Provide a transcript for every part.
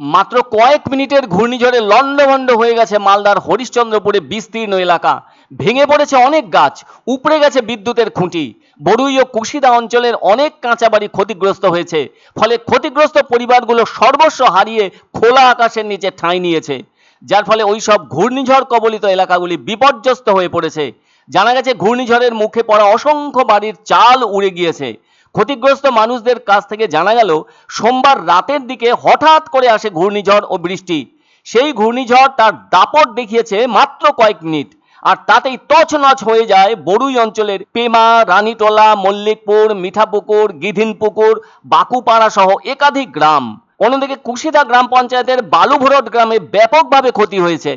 মাত্র কয়েক মিনিটের ঘূর্ণিঝড়ে লণ্ডভণ্ড হয়ে গেছে মালদার হরিশ্চন্দ্রপুরে বিস্তীর্ণ এলাকা। ভেঙে পড়েছে অনেক গাছ, উপড়ে গেছে বিদ্যুতের খুঁটি। বরুই ও কুশিদা অঞ্চলের অনেক কাঁচা বাড়ি ক্ষতিগ্রস্ত হয়েছে, ফলে ক্ষতিগ্রস্ত পরিবারগুলো সর্বস্ব হারিয়ে খোলা আকাশের নিচে ঠাঁই নিয়েছে। যার ফলে ওই সব ঘূর্ণিঝড় কবলিত এলাকাগুলি বিপর্যস্ত হয়ে পড়েছে। জানা গেছে, ঘূর্ণিঝড়ের মুখে পড়া অসংখ্য বাড়ির চাল উড়ে গিয়েছে। ক্ষতিগ্রস্ত মানুষদের কাছ থেকে জানা গেল, সোমবার রাতের দিকে হঠাৎ করে আসে ঘূর্ণিঝড় ও বৃষ্টি। সেই ঘূর্ণিঝড় তার দাপট দেখিয়েছে মাত্র কয়েক মিনিট। আর তাতেই তছনছ হয়ে যায় বড়ুই অঞ্চলের পেমা, রানীটোলা, মল্লিকপুর, মিঠাপুকুর, গিধিনপুকুর, বাকুপাড়া সহ একাধিক গ্রাম। অন্যদিকে কুশিদা গ্রাম পঞ্চায়েতের বালুভরট গ্রামে ব্যাপকভাবে ক্ষতি হয়েছে।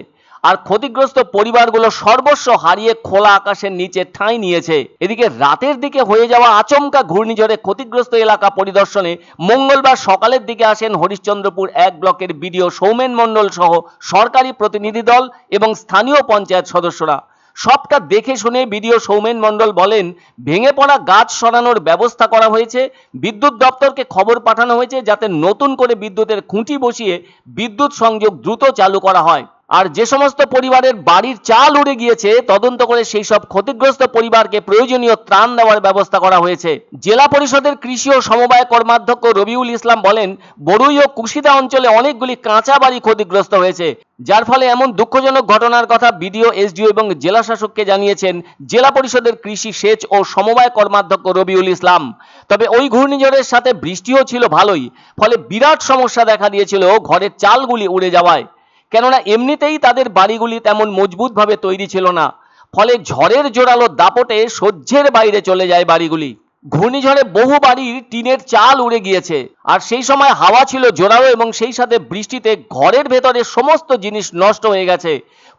আর ক্ষতিগ্রস্ত পরিবারগুলো সর্বস্ব হারিয়ে খোলা আকাশের নিচে ঠাঁই নিয়েছে। এদিকে রাতের দিকে হয়ে যাওয়া আচমকা ঘূর্ণিঝড়ে ক্ষতিগ্রস্ত এলাকা পরিদর্শনে মঙ্গলবার সকালের দিকে আসেন হরিশ্চন্দ্রপুর এক ব্লকের বিডিও সৌমেন মণ্ডল সহ সরকারি প্রতিনিধি দল এবং স্থানীয় পঞ্চায়েত সদস্যরা। সবটা দেখে শুনে বিডিও সৌমেন মণ্ডল বলেন, ভেঙে পড়া গাছ সরানোর ব্যবস্থা করা হয়েছে, বিদ্যুৎ দপ্তরকে খবর পাঠানো হয়েছে যাতে নতুন করে বিদ্যুতের খুঁটি বসিয়ে বিদ্যুৎ সংযোগ দ্রুত চালু করা হয়। আর যে সমস্ত পরিবারের বাড়ির চাল উড়ে গিয়েছে, তদন্ত করে সেই সব ক্ষতিগ্রস্ত পরিবারকে প্রয়োজনীয় ত্রাণ দেওয়ার ব্যবস্থা করা হয়েছে। জেলা পরিষদের কৃষি ও সমবায় কর্মাধ্যক্ষ রবিউল ইসলাম বলেন, বরুই ও কুশিদা অঞ্চলে অনেকগুলি কাঁচা বাড়ি ক্ষতিগ্রস্ত হয়েছে। যার ফলে এমন দুঃখজনক ঘটনার কথা বিডিও, এসডিও এবং জেলা শাসককে জানিয়েছেন জেলা পরিষদের কৃষি সেচ ও সমবায় কর্মাধ্যক্ষ রবিউল ইসলাম। তবে ওই ঘূর্ণিঝড়ের সাথে বৃষ্টিও ছিল ভালোই, ফলে বিরাট সমস্যা দেখা দিয়েছিল ঘরের চালগুলি উড়ে যাওয়ায়। কেননা এমনিতেই তাদের বাড়িগুলি তেমন মজবুতভাবে তৈরি ছিল না। ফলে ঝড়ের জোরালো দাপটে সহ্যের বাইরে চলে যায় বাড়িগুলি। ঘূর্ণিঝড়ে বহু বাড়ির টিনের চাল উড়ে গিয়েছে। আর সেই সময় হাওয়া ছিল জোরালো এবং সেই সাথে বৃষ্টিতে ঘরের ভেতরে সমস্ত জিনিস নষ্ট হয়ে গেছে।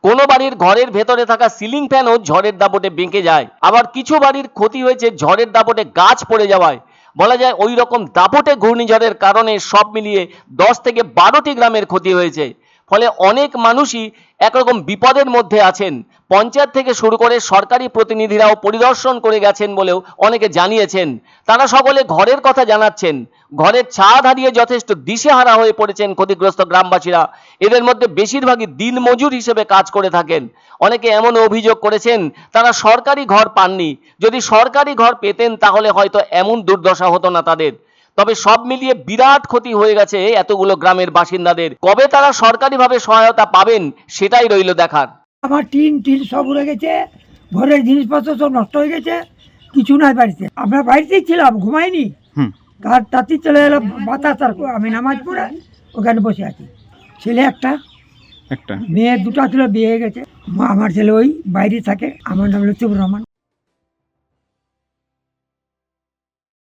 কোনো বাড়ির ঘরের ভেতরে থাকা সিলিং ফ্যানও ঝড়ের দাপটে বেঁকে যায়। আবার কিছু বাড়ির ক্ষতি হয়েছে ঝড়ের দাপটে গাছ পড়ে যাওয়ায়। বলা যায় ওই রকম দাপটে ঘূর্ণিঝড়ের কারণে সব মিলিয়ে দশ থেকে বারোটি গ্রামের ক্ষতি হয়েছে। ফলে অনেক মানুষই একরকম বিপদের মধ্যে আছেন। পঞ্চায়েত থেকে শুরু করে সরকারি প্রতিনিধিরাও পরিদর্শন করে গেছেন বলেও অনেকে জানিয়েছেন। তারা সকলে ঘরের কথা জানাচ্ছেন। ঘরের ছাদ হারিয়ে যথেষ্ট দিশেহারা হয়ে পড়েছেন ক্ষতিগ্রস্ত গ্রামবাসীরা। এদের মধ্যে বেশিরভাগই দিনমজুর হিসেবে কাজ করে থাকেন। অনেকে এমন অভিযোগ করেছেন, তারা সরকারি ঘর পাননি। যদি সরকারি ঘর পেতেন তাহলে হয়তো এমন দুর্দশা হতো না তাদের। তবে সব মিলিয়ে বিরাট ক্ষতি হয়ে গেছে এতগুলো গ্রামের বাসিন্দাদের। কবে তারা সরকারিভাবে সহায়তা পাবেন সেটাই রইল দেখার। আমার টিন টিন সব উড়ে গেছে ঘরের জিনিসপত্র সব নষ্ট হয়ে গেছে কিছু নাই বাড়িতে। আমরা বাড়িতেই ছিলাম ঘুমাইনি। তার তাতেই চলে এলো বাতাস আর আমি নামাজ পড়ে ওখানে বসে আছি। ছেলে একটা একটা। মেয়ে দুটো ছিল বিয়ে হয়ে গেছে। মা- আমার ছেলে ওই বাইরে থাকে আমার নাম লুৎফুর রহমান।